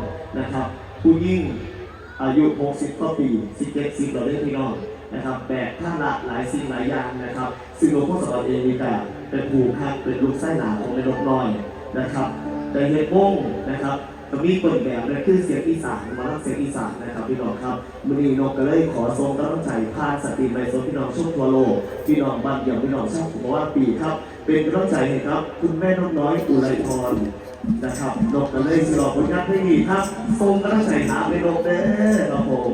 ในนะครับ ผู้ยิ่งอายุ 60กว่าปี17 10เราได้พี่น้องนะครับแบกท่าละหลายสิ่งหลายอย่างนะครับ ซึ่งหลวงพ่อสมบัติเองมีแต่เป็นผู้ฮักเป็นลูกไส้หนาของในดอกน้อยนะครับ แต่เฮดวงนะครับก็มีเปิดแบบเลยคือเสียงอีสานมาลักเสียงอีสานนะครับพี่น้องครับมือนี้นกก็เลยขอทรงกำลังใจพาสตรีมไปโซนพี่น้องช่วงทั่วโลกพี่น้องบ้านเดี่ยวพี่น้องชอบผมว่าปีครับ เป็นกำลังใจให้ครับ คุณแม่นกน้อยอุไรพร นะครับนกก็เลยสลองผลงานเพลงนี้ครับทรงกำลังใจหาไปนกเด้อครับผม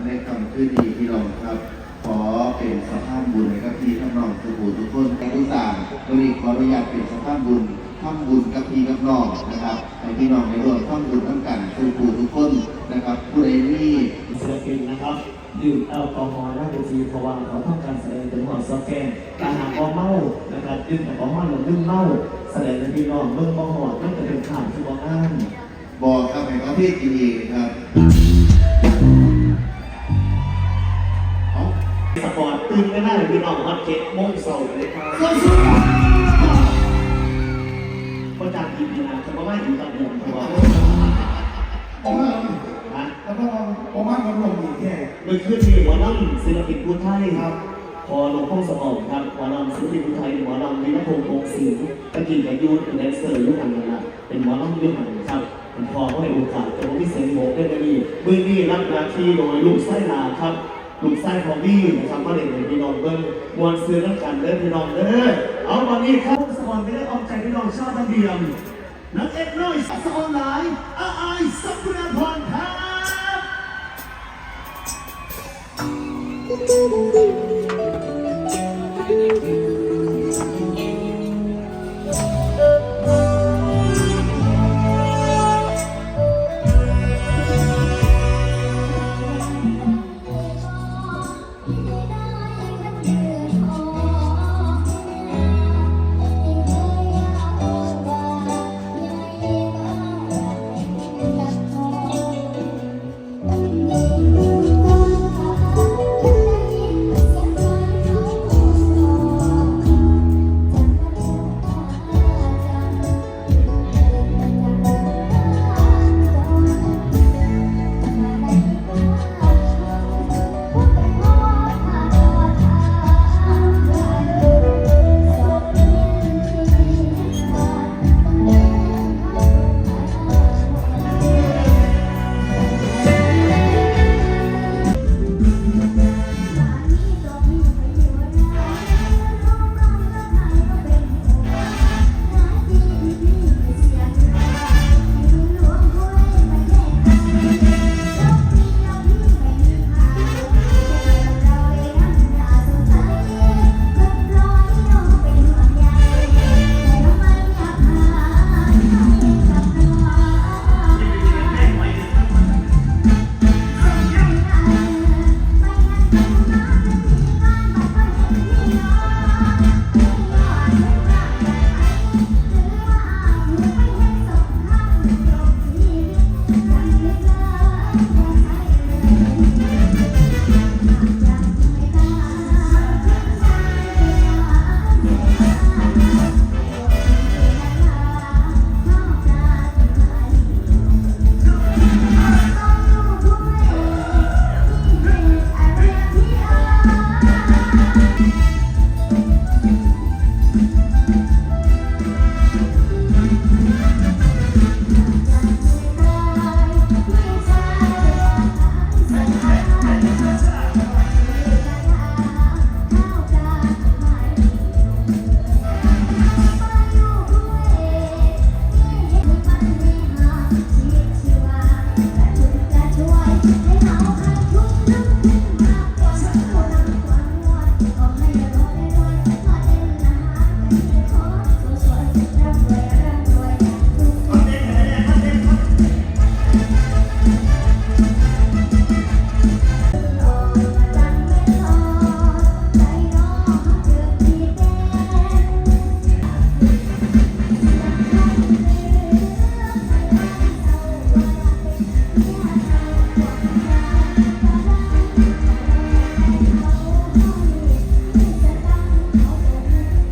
ำหรับในคำคือดีพี่น้องครับ ขอเป็นสภาพบุญให้กับพี่ทั้งน้องทุกผู้ทุกคนในที่สามวันนี้ขออนุญาตเป็นสภาพบุญทำบุญกับพี่กับน้องนะครับให้พี่น้องในรวมทำบุญทั้งกันทุกผู้ทุกคนนะครับผู้ใดที่ศิลปินนะครับดื่มแอลกอฮอล์หน้าเวทีเพราะว่าเขาทำการแสดงเป็นหัวซอฟแกนการหาบ่เมานะครับดื่มแอลกอฮอล์หรือดื่มเมาแสดงในพี่น้องเมื่อบ่หอดนั่นจะเป็นข่าวที่บ่งามบอกครับให้เขาพี่กินเองครับ เจ็ดโมงเสาร์เลยครับก็จากทีมนะจะมาไม่ถึงตอนเดิมเพราะว่าผมว่าฮะแล้วก็ผมว่ามันลงอีกแค่โดยขึ้นมีหมอลำศิลปินผู้ไทยครับพอหลวงพ่อสมองครับหมอลำศิลปินผู้ไทยหมอลำในนพงศ์พงศิลป์ตะกี้กับยูนเป็นแดนเซอร์ยุคนั้นนะเป็นหมอลำยุคนั้นครับผมพอก็ให้โอกาสแต่ว่าพี่เซนโมกได้ไหมนี่มือนี่รับหน้าที่โดยลูกไส้นาครับ ลูกไส้ของพี่นะครับก็เด็กในพี่น้องเบิ้งมวนซื้อน้ำกันเด้อพี่น้องเด้อเอาวันนี้ครับสปอนไม่ได้ออกใจพี่น้องชาติเดียมนักเอ็กน้อยสออนไลน์อาไ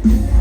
Yeah.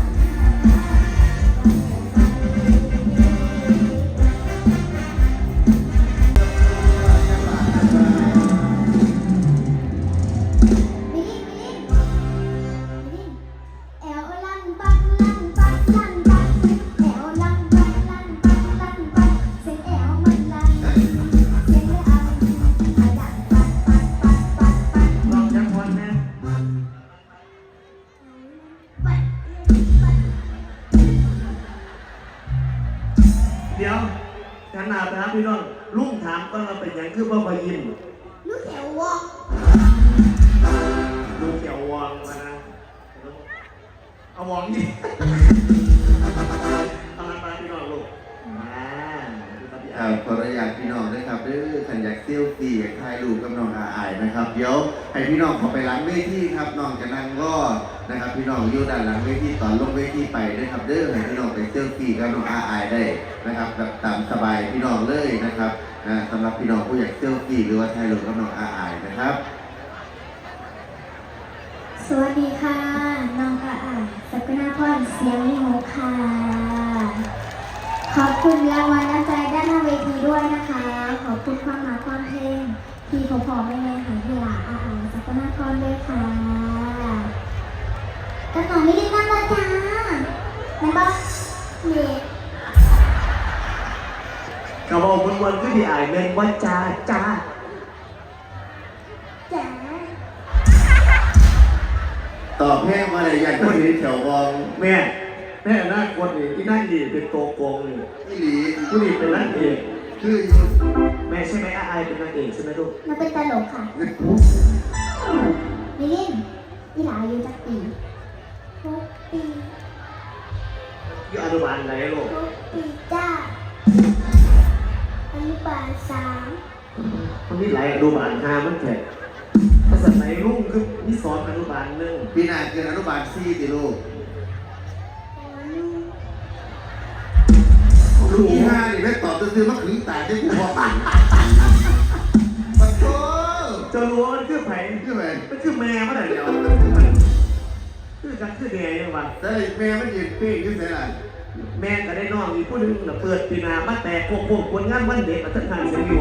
พี่คอารับขออนุญาตพี่น้องด้วยครับเด้อขันอยากเซี่ยวตีอยากถ่ายรูปกับน้องอาอายนะครับ เดี๋ยวให้พี่น้องขอไปหล้างเวทีครับน้องจะนั่งก็นะครับ พี่น้องอยู่ด้านหลังเวทีตอนลงเวทีไปด้วยครับเด้อให้พี่น้องไปเซี่ยวตีกับน้องอาอายได้นะครับแบบตามสบายพี่น้องเลยนะครับนะสำหรับพี่น้องผู้อยากเซี่ยวตีหรือว่าถ่ายรูปกับน้องอาอายนะครับ สวัสดีค่ะ น้องอาอ่านสักนาพรเสียงนิโมค่ะ ขอบคุณรางวัลน้ำใจด้านหน้าเวทีด้วยนะคะ ขอบคุณความรักความเพลงที่พอพอไม่ไม่หายที่หลาอาอ่านสักนาพรด้วยค่ะกันหน่อยไม่ได้นั่งแล้วจ้าแม่บอกเด็กกระบอกบนวันคือพี่อายเมนว่าจ้าจ้าจ๋าตอบแพงมาเลยอยากคนนี้แถววองแม่ แม่หน้าคนนี่ที่นั่งดีเป็นโตโกงนี่ไม่หลีผู้นี้เป็นนางเอกคืออยู่แม่ใช่ไหมอาอายเป็นนางเอกใช่ไหมลูกมันเป็นตลกค่ะมิลินที่หลาอายู่จักปีหกปีอยู่อนุบาลไหนลูกหกปีจ้าอนุบาลสามมันมีหลายอนุบาลหามันแท้ภาษาไหนลุงคือมีสอนอนุบาลหนึงพี่นาเกินอนุบาลซี่ติลูก ปหนึ่ง ลูกที่ห้านี่แม่ตอบซื้อๆมาขึงตาได้กูพอปั่นปะโถจะรู้ว่ามันคือไผคือไงมันคือแม่เมื่อไหร่เดียวคือกันคือแดงยังวะแต่แม่มันยืนเป้งขึ้นเสียหน่ะแม่ก็ได้น้องอีกผู้หนึงน่ะเปิดปีนามาแต่โคกโคกคนงานวันเด็กกับท่านทางเสียงอยู่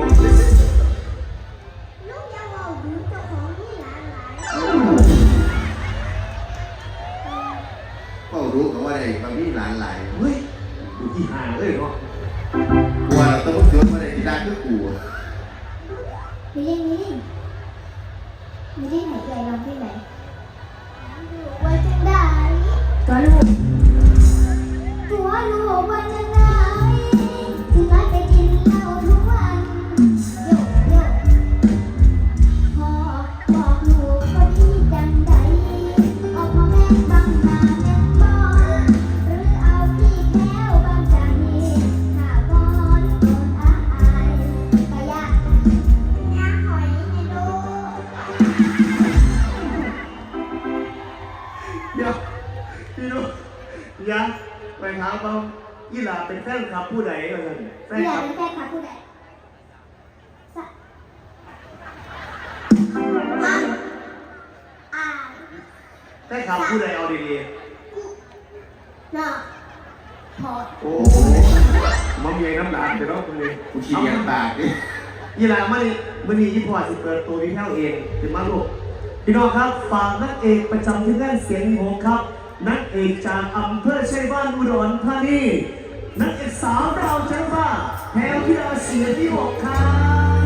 ลูกอยาวเอาดูเจ้าของนี่หลานหลายก็รู้กันว่าได้บางทีหลานหลายเฮ้ย ดูที่ห่างเลยเนาะกลัวเราต้องเกิดมาได้ที่ด้านคือกูมิลินมิลินมิลินหายใจลองที่ไหนว่าจังได้ตัวลูกตัวลูกว่าจังได้ถึง เป็นแฟนคลับผู้ใดกันแฟนอยาคกลับเป็นแฟนคลับผู้ใดสะอะอ่านแฟนคลับผู้ใดเอาดีน่ะพอๆโอ้มันมีน้ำตาลเดี๋ยวเราคุยกูขี้เกียจปากดิยี่หลามื่อนี้มื่อนี้ยี่พอสิเปิดตัววิแพ้วเองถึงมาลูกพี่น้องครับฝากนักเอกประจำที่แรกเสียงโหงครับ นักเอกจากอำเภอชัยบ้านอุดรธานี นักเอกสาวเราจังว่าแพรวพิราเสียที่หกครับ